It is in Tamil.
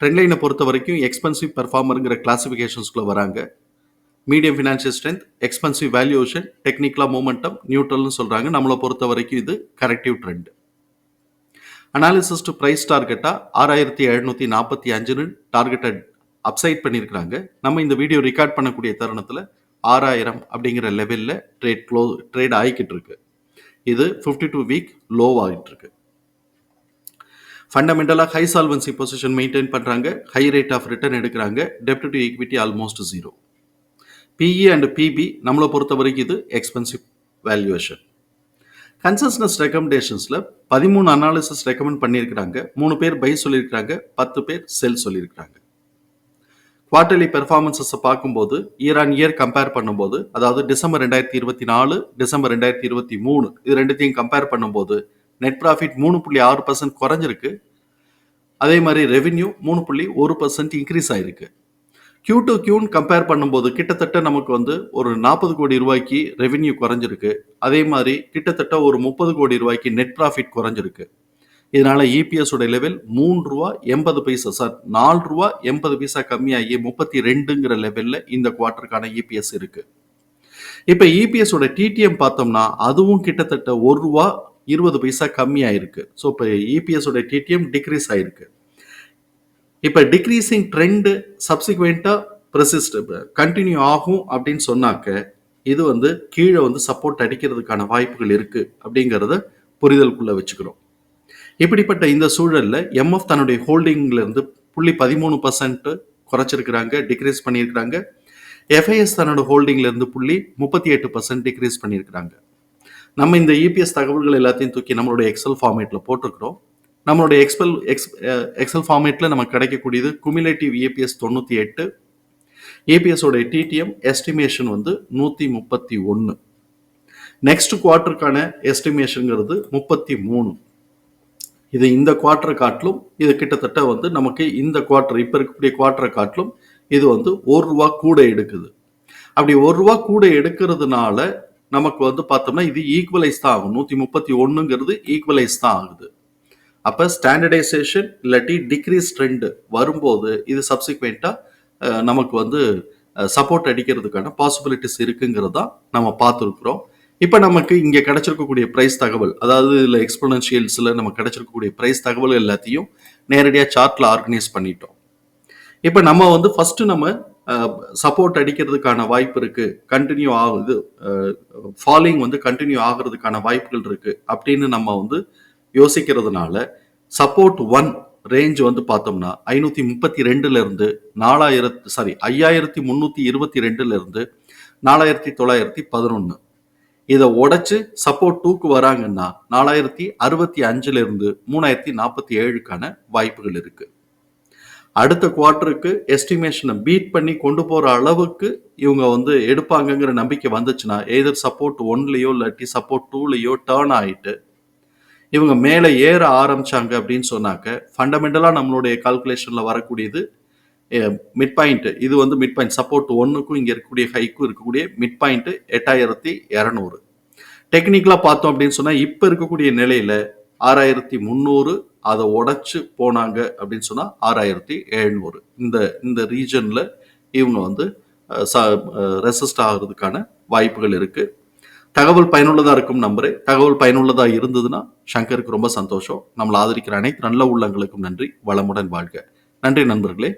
ட்ரெண்ட் லைனை பொறுத்த வரைக்கும் எக்ஸ்பென்சிவ் பெர்ஃபார்மருங்கிற கிளாசிஃபிகேஷன்ஸ்குள்ளே வராங்க. Medium financial strength expensive valuation டெக்னிக்கலாக மூமெண்டம் நியூட்ரல்னு சொல்கிறாங்க நம்மளை பொறுத்த வரைக்கும் இது corrective trend analysis to price டார்கெட்டாக ஆறாயிரத்தி எழுநூற்றி நாற்பத்தி அஞ்சுன்னு டார்கெட்டட் அப்சைட் பண்ணியிருக்கிறாங்க நம்ம இந்த வீடியோ ரெக்கார்ட் பண்ணக்கூடிய தருணத்தில் ஆறாயிரம் அப்படிங்கிற லெவலில் ட்ரேட் க்ளோ ட்ரேட் ஆகிக்கிட்டு இருக்கு. இது ஃபிஃப்டி டூ வீக் லோ ஆகிட்டு இருக்கு. ஃபண்டமெண்டலாக ஹை சால்வன்சி பொசிஷன் மெயின்டைன் பண்ணுறாங்க ஹை ரேட் ஆஃப் ரிட்டர்ன் எடுக்கிறாங்க. டெப்ட் to equity almost zero PE and PB நம்மளை பொறுத்த வரைக்கும் இது எக்ஸ்பென்சிவ் வேல்யூவேஷன் கன்சஸ்னஸ் ரெக்கமெண்டேஷன்ஸில் பதிமூணு அனாலிசிஸ் ரெக்கமெண்ட் பண்ணியிருக்கிறாங்க. மூணு பேர் பை சொல்லியிருக்கிறாங்க. பத்து பேர் செல் சொல்லியிருக்கிறாங்க. குவார்டர்லி பெர்ஃபார்மன்ஸஸை பார்க்கும்போது இயர் ஆன் இயர் கம்பேர் பண்ணும்போது அதாவது டிசம்பர் ரெண்டாயிரத்தி இருபத்தி நாலு டிசம்பர் ரெண்டாயிரத்தி இருபத்தி மூணு இது ரெண்டுத்தையும் கம்பேர் பண்ணும்போது நெட் ப்ராஃபிட் மூணு புள்ளி ஆறு பர்சன்ட் குறைஞ்சிருக்கு. அதே மாதிரி ரெவென்யூ மூணு புள்ளி ஒரு பர்சன்ட் இன்க்ரீஸ் ஆயிருக்கு. கியூ டு கியூன்னு கம்பேர் பண்ணும்போது கிட்டத்தட்ட நமக்கு வந்து ஒரு நாற்பது கோடி ரூபாய்க்கு ரெவென்யூ குறைஞ்சிருக்கு. அதே மாதிரி கிட்டத்தட்ட ஒரு முப்பது கோடி ரூபாய்க்கு நெட் ப்ராஃபிட் குறைஞ்சிருக்கு. இதனால் இபிஎஸ் உடைய லெவல் மூன்று ரூபா எண்பது பைசா சார் நாலு ரூபா எண்பது பைசா கம்மியாகி முப்பத்தி ரெண்டுங்கிற லெவலில் இந்த குவார்ட்டருக்கான இபிஎஸ் இருக்குது இப்போ இபிஎஸோட டிடிஎம் பார்த்தோம்னா அதுவும் கிட்டத்தட்ட ஒரு ரூபா இருபது பைசா கம்மியாயிருக்கு. ஸோ இப்போ இபிஎஸோட டிடிஎம் டிக்ரீஸ் ஆயிருக்கு. இப்போ டிக்ரீஸிங் ட்ரெண்டு சப்சிக்வெண்ட்டாக ப்ரெசிஸ்ட் கண்டினியூ ஆகும் அப்படின்னு சொன்னாக்க இது வந்து கீழே வந்து சப்போர்ட் அடிக்கிறதுக்கான வாய்ப்புகள் இருக்குது அப்படிங்கிறத புரிதலுக்குள்ளே வச்சுக்கிறோம். இப்படிப்பட்ட இந்த சூழலில் எம்எஃப் தன்னுடைய ஹோல்டிங்லேருந்து புள்ளி பதிமூணு பர்சன்ட் குறைச்சிருக்கிறாங்க டிக்ரீஸ் பண்ணியிருக்கிறாங்க. எஃப்ஐஎஸ் தன்னோட ஹோல்டிங்லேருந்து புள்ளி முப்பத்தி எட்டு பர்சன்ட் டிக்ரீஸ் பண்ணியிருக்கிறாங்க. நம்ம இந்த இபிஎஸ் தகவல்கள் எல்லாத்தையும் தூக்கி நம்மளுடைய எக்ஸல் ஃபார்மேட்டில் போட்டிருக்கிறோம். நம்மளுடைய எக்ஸ்பெல் எக்ஸ் எக்ஸல் ஃபார்மேட்டில் நமக்கு கிடைக்கக்கூடியது குமுலேட்டிவ் ஏபிஎஸ் தொண்ணூற்றி எட்டு ஏபிஎஸோட டிடிஎம் எஸ்டிமேஷன் வந்து நூற்றி முப்பத்தி ஒன்று நெக்ஸ்ட் குவார்ட்டருக்கான எஸ்டிமேஷனுங்கிறது முப்பத்தி மூணு. இது இந்த குவார்ட்டரை காட்டிலும் இது கிட்டத்தட்ட வந்து நமக்கு இந்த குவார்ட்டர் இப்போ இருக்கக்கூடிய குவார்ட்டரை காட்டிலும் இது வந்து ஒரு ரூபா கூட எடுக்குது. அப்படி ஒரு ரூபா கூட எடுக்கிறதுனால நமக்கு வந்து பார்த்தோம்னா இது ஈக்குவலைஸ் தான் ஆகும். நூற்றி முப்பத்தி ஒன்றுங்கிறது ஈக்குவலைஸ் தான் ஆகுது. அப்போ ஸ்டாண்டர்டைசேஷன் இல்லாட்டி டிக்ரீஸ் ட்ரெண்டு வரும்போது இது சப்சிக்வெண்ட்டாக நமக்கு வந்து சப்போர்ட் அடிக்கிறதுக்கான பாசிபிலிட்டிஸ் இருக்குங்கிறது தான் நம்ம பார்த்துருக்குறோம். இப்போ நமக்கு இங்கே கிடைச்சிருக்கக்கூடிய ப்ரைஸ் தகவல் அதாவது இதில் எக்ஸ்போனன்ஷியல்ஸில் நமக்கு கிடைச்சிருக்கக்கூடிய ப்ரைஸ் தகவல் எல்லாத்தையும் நேரடியாக சார்ட்டில் ஆர்கனைஸ் பண்ணிட்டோம். இப்போ நம்ம வந்து ஃபஸ்ட்டு நம்ம சப்போர்ட் அடிக்கிறதுக்கான வாய்ப்பு இருக்கு. கண்டினியூ ஆகுது ஃபாலிங் வந்து கண்டினியூ ஆகிறதுக்கான வாய்ப்புகள் இருக்கு அப்படின்னு நம்ம வந்து யோசிக்கிறதுனால சப்போர்ட் ஒன் ரேஞ்ச் வந்து பார்த்தோம்னா ஐநூற்றி முப்பத்தி ரெண்டுல இருந்து நாலாயிரத்து சாரி ஐயாயிரத்தி முந்நூற்றி இருபத்தி ரெண்டுல இருந்து நாலாயிரத்தி தொள்ளாயிரத்தி பதினொன்று இதை உடைச்சு சப்போர்ட் டூக்கு வராங்கன்னா நாலாயிரத்தி அறுபத்தி அஞ்சுல இருந்து மூணாயிரத்தி நாற்பத்தி ஏழுக்கான வாய்ப்புகள் இருக்கு. அடுத்த குவார்ட்டருக்கு எஸ்டிமேஷனை பீட் பண்ணி கொண்டு போகிற அளவுக்கு இவங்க வந்து எடுப்பாங்கங்கிற நம்பிக்கை வந்துச்சுன்னா எதர் சப்போர்ட் ஒன்லேயோ இல்லாட்டி சப்போர்ட் டூலேயோ டேர்ன் ஆகிட்டு இவங்க மேலே ஏற ஆரம்பிச்சாங்க அப்படின்னு சொன்னாக்க ஃபண்டமெண்டலாக நம்மளுடைய கால்குலேஷனில் வரக்கூடியது மிட் பாயிண்ட் இது வந்து மிட் பாயிண்ட் சப்போர்ட் ஒன்றுக்கும் இங்கே இருக்கக்கூடிய ஹைக்கும் இருக்கக்கூடிய மிட் பாயிண்ட்டு எட்டாயிரத்தி இரநூறு. டெக்னிக்கலாக பார்த்தோம் அப்படின்னு சொன்னால் இப்போ இருக்கக்கூடிய நிலையில் ஆறாயிரத்தி முந்நூறு அதை உடச்சி போனாங்க அப்படின்னு சொன்னால் ஆறாயிரத்தி எழுநூறு. இந்த இந்த ரீஜனில் இவங்க வந்து ரெசிஸ்ட் ஆகிறதுக்கான வாய்ப்புகள் இருக்குது தகவல் பயனுள்ளதாக இருக்கும் நம்பரே தகவல் பயனுள்ளதாக இருந்ததுன்னா சங்கருக்கு ரொம்ப சந்தோஷம். நம்மளை ஆதரிக்கிற அனைத்து நல்ல உள்ளங்களுக்கும் நன்றி. வளமுடன் வாழ்க. நன்றி நண்பர்களே.